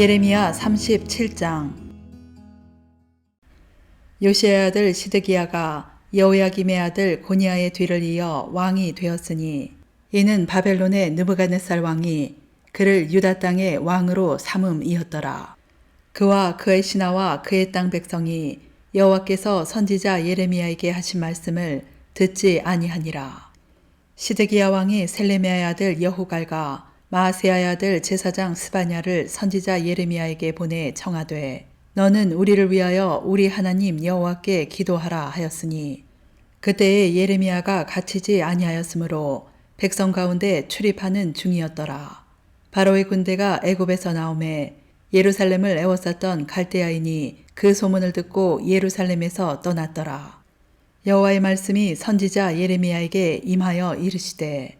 예레미야 37장 요시아의 아들 시드기야가 여호야김의 아들 고니아의 뒤를 이어 왕이 되었으니 이는 바벨론의 느부갓네살 왕이 그를 유다 땅의 왕으로 삼음이었더라. 그와 그의 신하와 그의 땅 백성이 여호와께서 선지자 예레미야에게 하신 말씀을 듣지 아니하니라. 시드기야 왕이 셀레미아의 아들 여호갈과 아들 제사장 스바냐를 선지자 예레미야에게 보내 청하되 너는 우리를 위하여 우리 하나님 여호와께 기도하라 하였으니 그때에 예레미야가 갇히지 아니하였으므로 백성 가운데 출입하는 중이었더라. 바로의 군대가 애굽에서 나오매 예루살렘을 애워쌌던 갈대아인이 그 소문을 듣고 예루살렘에서 떠났더라. 여호와의 말씀이 선지자 예레미야에게 임하여 이르시되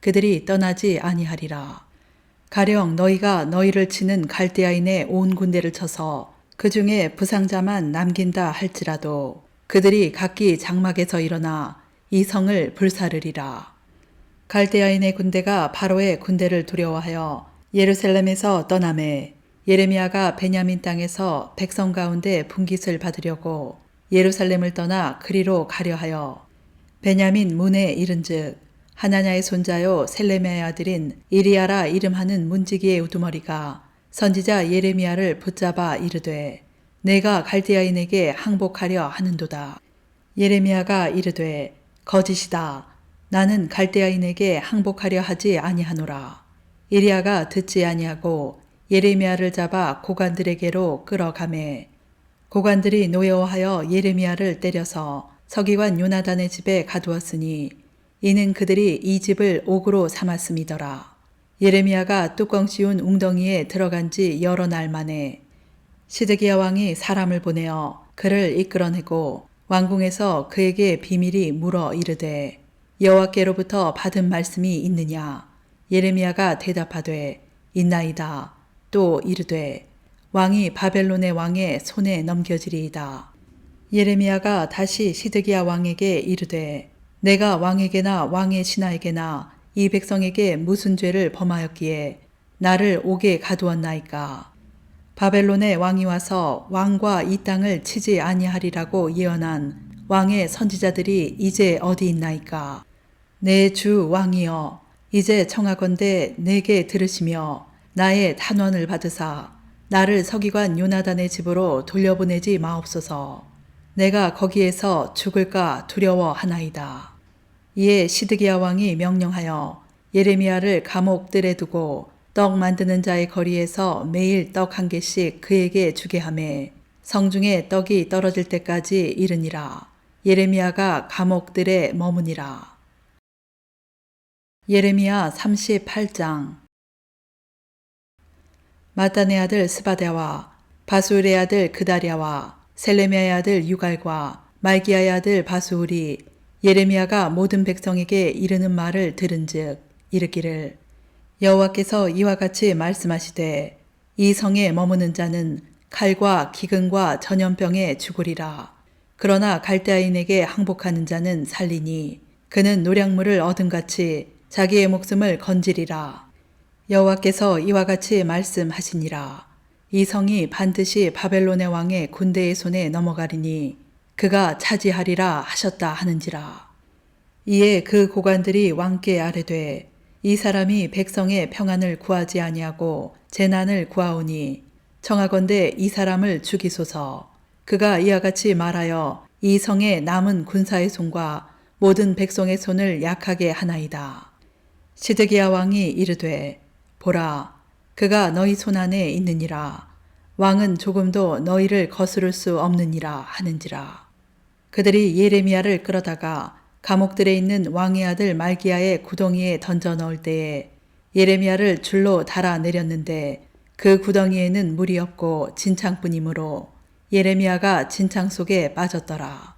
그들이 떠나지 아니하리라. 가령 너희가 너희를 치는 갈대아인의 온 군대를 쳐서 그 중에 부상자만 남긴다 할지라도 그들이 각기 장막에서 일어나 이 성을 불사르리라. 갈대아인의 군대가 바로의 군대를 두려워하여 예루살렘에서 떠남에 예레미야가 베냐민 땅에서 백성 가운데 분깃을 받으려고 예루살렘을 떠나 그리로 가려 하여 베냐민 문에 이른즉 하나냐의 손자요 셀레메의 아들인 이리아라 이름하는 문지기의 우두머리가 선지자 예레미야를 붙잡아 이르되 내가 갈대아인에게 항복하려 하는도다. 예레미야가 이르되 거짓이다. 나는 갈대아인에게 항복하려 하지 아니하노라. 이리아가 듣지 아니하고 예레미야를 잡아 고관들에게로 끌어가매 고관들이 노여워하여 예레미야를 때려서 서기관 요나단의 집에 가두었으니 이는 그들이 이 집을 옥으로 삼았음이더라. 예레미야가 뚜껑 씌운 웅덩이에 들어간 지 여러 날 만에 시드기야 왕이 사람을 보내어 그를 이끌어내고 왕궁에서 그에게 비밀이 물어 이르되 여호와께로부터 받은 말씀이 있느냐? 예레미야가 대답하되 있나이다. 또 이르되 왕이 바벨론의 왕의 손에 넘겨지리이다. 예레미야가 다시 시드기야 왕에게 이르되 내가 왕에게나 왕의 신하에게나 이 백성에게 무슨 죄를 범하였기에 나를 옥에 가두었나이까 바벨론의 왕이 와서 왕과 이 땅을 치지 아니하리라고 예언한 왕의 선지자들이 이제 어디 있나이까 내 주 왕이여 이제 청하건대 내게 들으시며 나의 탄원을 받으사 나를 서기관 요나단의 집으로 돌려보내지 마옵소서. 내가 거기에서 죽을까 두려워하나이다. 이에 시드기야 왕이 명령하여 예레미야를 감옥들에 두고 떡 만드는 자의 거리에서 매일 떡 한 개씩 그에게 주게 하매 성중에 떡이 떨어질 때까지 이르니라. 예레미야가 감옥들에 머무니라. 예레미야 38장 마단의 아들 스바데와 바수울의 아들 그다랴와 셀레미아의 아들 유갈과 말기야의 아들 바수울이 예레미야가 모든 백성에게 이르는 말을 들은즉 이르기를 여호와께서 이와 같이 말씀하시되 이 성에 머무는 자는 칼과 기근과 전염병에 죽으리라 그러나 갈대아인에게 항복하는 자는 살리니 그는 노량물을 얻은 같이 자기의 목숨을 건지리라. 여호와께서 이와 같이 말씀하시니라. 이 성이 반드시 바벨론의 왕의 군대의 손에 넘어가리니 그가 차지하리라 하셨다 하는지라. 이에 그 고관들이 왕께 아뢰되 이 사람이 백성의 평안을 구하지 아니하고 재난을 구하오니 청하건대 이 사람을 죽이소서. 그가 이와 같이 말하여 이 성의 남은 군사의 손과 모든 백성의 손을 약하게 하나이다. 시드기야 왕이 이르되 보라 그가 너희 손 안에 있느니라 왕은 조금도 너희를 거스를 수 없느니라 하는지라 그들이 예레미야를 끌어다가 감옥들에 있는 왕의 아들 말기야의 구덩이에 던져 넣을 때에 예레미야를 줄로 달아 내렸는데 그 구덩이에는 물이 없고 진창뿐이므로 예레미야가 진창 속에 빠졌더라.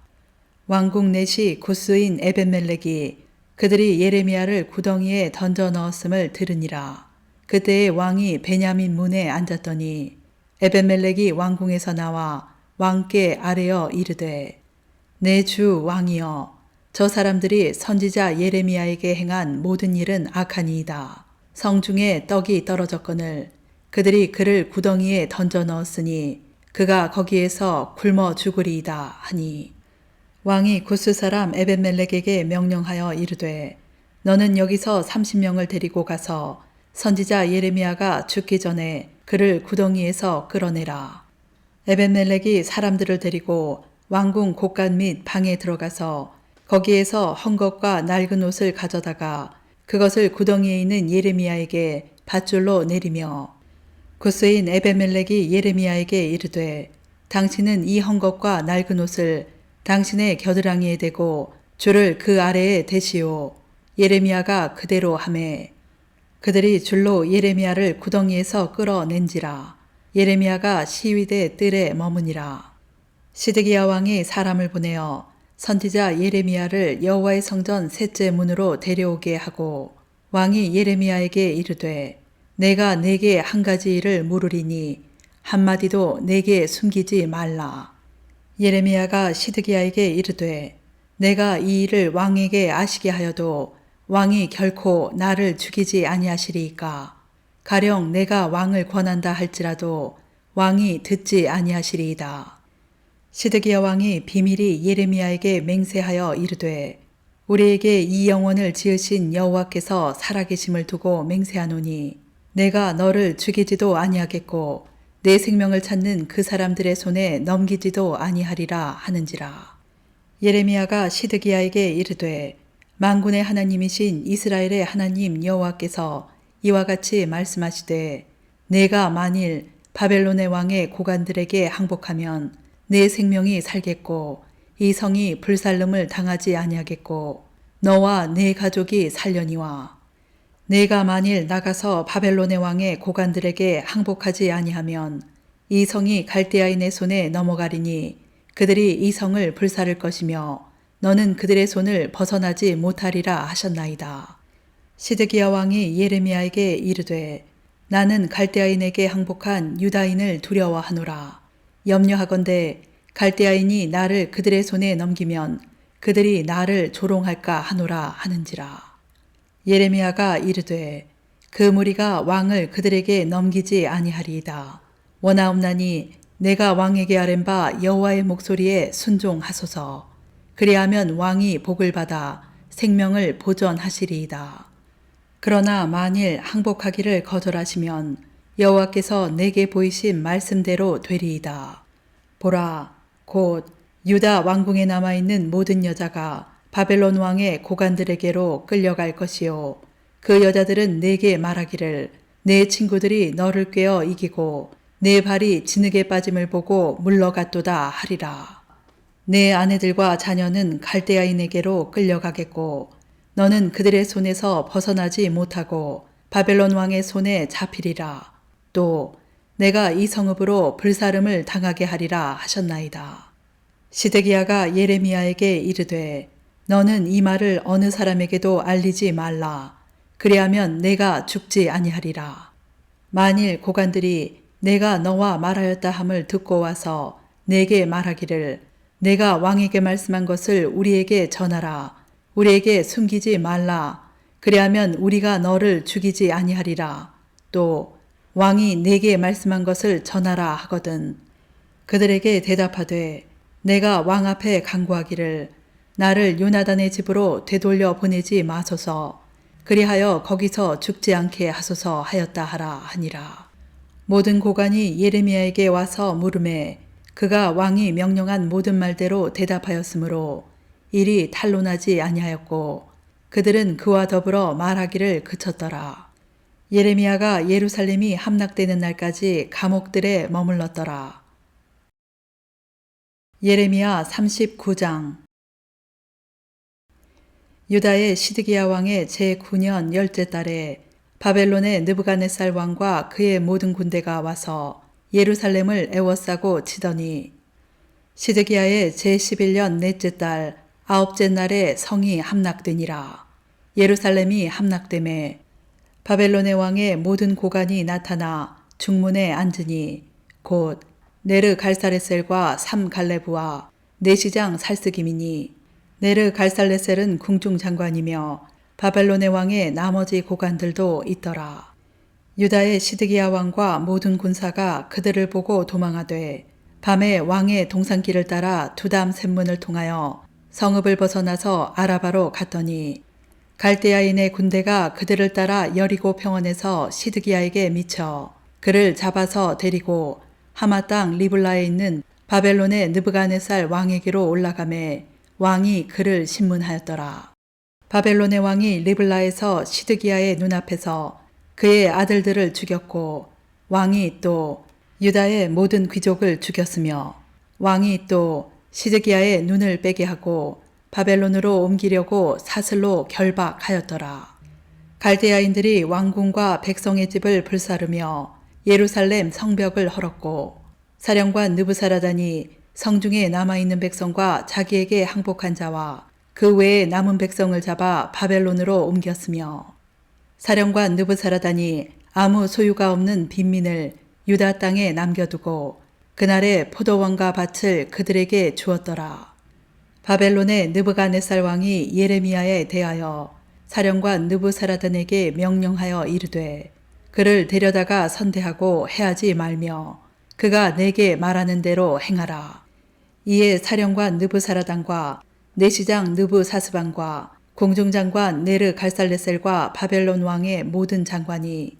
왕국 넷이 구스인 에벤멜렉이 그들이 예레미야를 구덩이에 던져 넣었음을 들으니라. 그때의 왕이 베냐민 문에 앉았더니 에벤멜렉이 왕궁에서 나와 왕께 아뢰어 이르되 내 주 왕이여 저 사람들이 선지자 예레미야에게 행한 모든 일은 악하니이다. 성중에 떡이 떨어졌거늘 그들이 그를 구덩이에 던져 넣었으니 그가 거기에서 굶어 죽으리이다 하니 왕이 구스 사람 에벤멜렉에게 명령하여 이르되 너는 여기서 30명을 데리고 가서 선지자 예레미야가 죽기 전에 그를 구덩이에서 끌어내라. 에벤멜렉이 사람들을 데리고 왕궁 곳간 및 방에 들어가서 거기에서 헝겊과 낡은 옷을 가져다가 그것을 구덩이에 있는 예레미야에게 밧줄로 내리며 구스인 에베멜렉이 예레미야에게 이르되 당신은 이 헝겊과 낡은 옷을 당신의 겨드랑이에 대고 줄을 그 아래에 대시오. 예레미야가 그대로 하매 그들이 줄로 예레미야를 구덩이에서 끌어낸지라. 예레미야가 시위대 뜰에 머무니라. 시드기야 왕이 사람을 보내어 선지자 예레미야를 여호와의 성전 셋째 문으로 데려오게 하고 왕이 예레미야에게 이르되 내가 내게 한 가지 일을 물으리니 한마디도 내게 숨기지 말라. 예레미야가 시드기야에게 이르되 내가 이 일을 왕에게 아시게 하여도 왕이 결코 나를 죽이지 아니하시리이까 가령 내가 왕을 권한다 할지라도 왕이 듣지 아니하시리이다. 시드기야 왕이 비밀이 예레미야에게 맹세하여 이르되 우리에게 이 영혼을 지으신 여호와께서 살아계심을 두고 맹세하노니 내가 너를 죽이지도 아니하겠고 내 생명을 찾는 그 사람들의 손에 넘기지도 아니하리라 하는지라 예레미야가 시드기야에게 이르되 만군의 하나님이신 이스라엘의 하나님 여호와께서 이와 같이 말씀하시되 내가 만일 바벨론의 왕의 고관들에게 항복하면 내 생명이 살겠고 이 성이 불살름을 당하지 아니하겠고 너와 내 가족이 살려니와 내가 만일 나가서 바벨론의 왕의 고관들에게 항복하지 아니하면 이 성이 갈대아인의 손에 넘어가리니 그들이 이 성을 불사를 것이며 너는 그들의 손을 벗어나지 못하리라 하셨나이다. 시드기야 왕이 예레미야에게 이르되 나는 갈대아인에게 항복한 유다인을 두려워하노라. 염려하건대 갈대아인이 나를 그들의 손에 넘기면 그들이 나를 조롱할까 하노라 하는지라. 예레미야가 이르되 그 무리가 왕을 그들에게 넘기지 아니하리이다. 원하옵나니 내가 왕에게 아랜 바 여호와의 목소리에 순종하소서. 그리하면 왕이 복을 받아 생명을 보전하시리이다. 그러나 만일 항복하기를 거절하시면 여호와께서 내게 보이신 말씀대로 되리이다. 보라, 곧 유다 왕궁에 남아 있는 모든 여자가 바벨론 왕의 고관들에게로 끌려갈 것이요. 그 여자들은 내게 말하기를 내 친구들이 너를 꿰어 이기고 내 발이 진흙에 빠짐을 보고 물러갔도다 하리라. 내 아내들과 자녀는 갈대아인에게로 끌려가겠고 너는 그들의 손에서 벗어나지 못하고 바벨론 왕의 손에 잡히리라. 또 내가 이 성읍으로 불사름을 당하게 하리라 하셨나이다. 시드기야가 예레미야에게 이르되 너는 이 말을 어느 사람에게도 알리지 말라. 그리하면 내가 죽지 아니하리라. 만일 고관들이 내가 너와 말하였다 함을 듣고 와서 내게 말하기를 내가 왕에게 말씀한 것을 우리에게 전하라. 우리에게 숨기지 말라. 그리하면 우리가 너를 죽이지 아니하리라. 또 왕이 내게 말씀한 것을 전하라 하거든. 그들에게 대답하되 내가 왕 앞에 간구하기를 나를 요나단의 집으로 되돌려 보내지 마소서. 그리하여 거기서 죽지 않게 하소서 하였다 하라 하니라. 모든 고관이 예레미야에게 와서 물음에 그가 왕이 명령한 모든 말대로 대답하였으므로 일이 탄로나지 아니하였고 그들은 그와 더불어 말하기를 그쳤더라. 예레미야가 예루살렘이 함락되는 날까지 감옥들에 머물렀더라. 예레미야 39장 유다의 시드기야 왕의 제9년 열째 달에 바벨론의 느부갓네살 왕과 그의 모든 군대가 와서 예루살렘을 애워싸고 치더니 시드기야의 제11년 넷째 달 아홉째 날에 성이 함락되니라. 예루살렘이 함락됨에 바벨론의 왕의 모든 고관이 나타나 중문에 앉으니 곧 네르 갈사레셀과 삼 갈레부와 내시장 살스김이니 네르 갈살레셀은 궁중 장관이며 바벨론의 왕의 나머지 고관들도 있더라. 유다의 시드기야 왕과 모든 군사가 그들을 보고 도망하되 밤에 왕의 동산길을 따라 두담 샘문을 통하여 성읍을 벗어나서 아라바로 갔더니 갈대아인의 군대가 그들을 따라 여리고 평원에서 시드기야에게 미쳐 그를 잡아서 데리고 하마 땅 리블라에 있는 바벨론의 느부갓네살 왕에게로 올라가매 왕이 그를 신문하였더라. 바벨론의 왕이 리블라에서 시드기야의 눈앞에서 그의 아들들을 죽였고 왕이 또 유다의 모든 귀족을 죽였으며 왕이 또 시드기야의 눈을 빼게 하고 바벨론으로 옮기려고 사슬로 결박하였더라. 갈대아인들이 왕궁과 백성의 집을 불사르며 예루살렘 성벽을 헐었고 사령관 느부사라단이 성중에 남아있는 백성과 자기에게 항복한 자와 그 외에 남은 백성을 잡아 바벨론으로 옮겼으며 사령관 느부사라단이 아무 소유가 없는 빈민을 유다 땅에 남겨두고 그날에 포도원과 밭을 그들에게 주었더라. 바벨론의 느부갓네살 왕이 예레미야에 대하여 사령관 느부사라단에게 명령하여 이르되 그를 데려다가 선대하고 해하지 말며 그가 내게 말하는 대로 행하라. 이에 사령관 느부사라단과 내시장 느부사스반과 공중장관 네르 갈살레셀과 바벨론 왕의 모든 장관이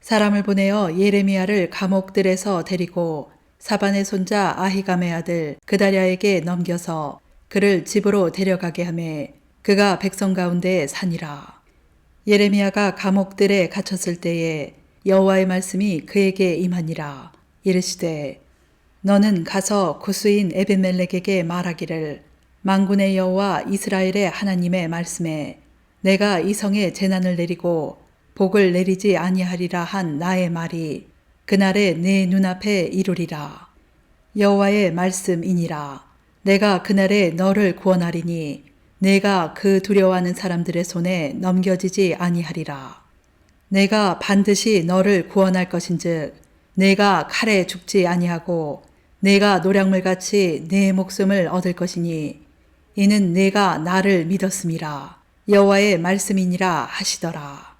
사람을 보내어 예레미야를 감옥들에서 데리고 사반의 손자 아히감의 아들 그다랴에게 넘겨서 그를 집으로 데려가게 하매 그가 백성 가운데 사니라. 예레미야가 감옥들에 갇혔을 때에 여호와의 말씀이 그에게 임하니라. 이르시되 너는 가서 구스인 에벤멜렉에게 말하기를 망군의 여호와 이스라엘의 하나님의 말씀에 내가 이 성에 재난을 내리고 복을 내리지 아니하리라 한 나의 말이 그날에 내 눈앞에 이루리라. 여호와의 말씀이니라. 내가 그날에 너를 구원하리니 내가 그 두려워하는 사람들의 손에 넘겨지지 아니하리라. 내가 반드시 너를 구원할 것인즉 내가 칼에 죽지 아니하고 내가 노량물같이 내 목숨을 얻을 것이니 이는 내가 나를 믿었음이라 여호와의 말씀이니라 하시더라.